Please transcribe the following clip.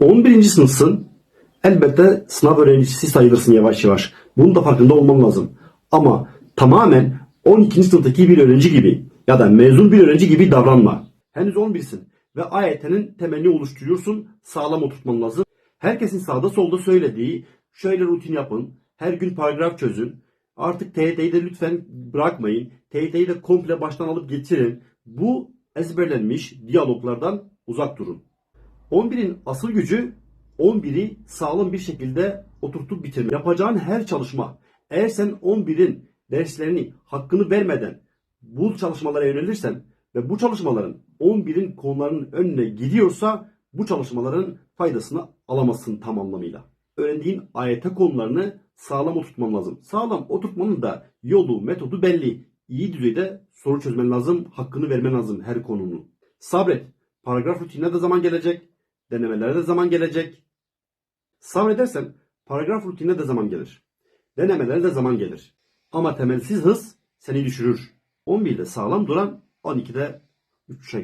11. sınıfsın. Elbette sınav öğrencisi sayılırsın yavaş yavaş. Bunun da farkında olman lazım. Ama tamamen 12. sınıftaki bir öğrenci gibi ya da mezun bir öğrenci gibi davranma. Henüz 11'sin ve AYT'nin temelini oluşturuyorsun. Sağlam oturtman lazım. Herkesin sağda solda söylediği şöyle rutin yapın. Her gün paragraf çözün. Artık TYT'yi de lütfen bırakmayın. TYT'yi de komple baştan alıp getirin. Bu ezberlenmiş diyaloglardan uzak durun. 11'in asıl gücü 11'i sağlam bir şekilde oturtup bitirmek. Yapacağın her çalışma eğer sen 11'in derslerini hakkını vermeden bu çalışmalara yönelirsen ve bu çalışmaların 11'in konularının önüne gidiyorsa bu çalışmaların faydasını alamazsın tam anlamıyla. Öğrendiğin AYT konularını sağlam oturtman lazım. Sağlam oturtmanın da yolu, metodu belli. İyi düzeyde soru çözmen lazım, hakkını vermen lazım her konunun. Sabret. Paragraf rutinine de zaman gelecek. Denemelere de zaman gelecek. Sabredersen paragraf rutinine de zaman gelir. Denemelere de zaman gelir. Ama temelsiz hız seni düşürür. 11'de sağlam duran 12'de uçuşa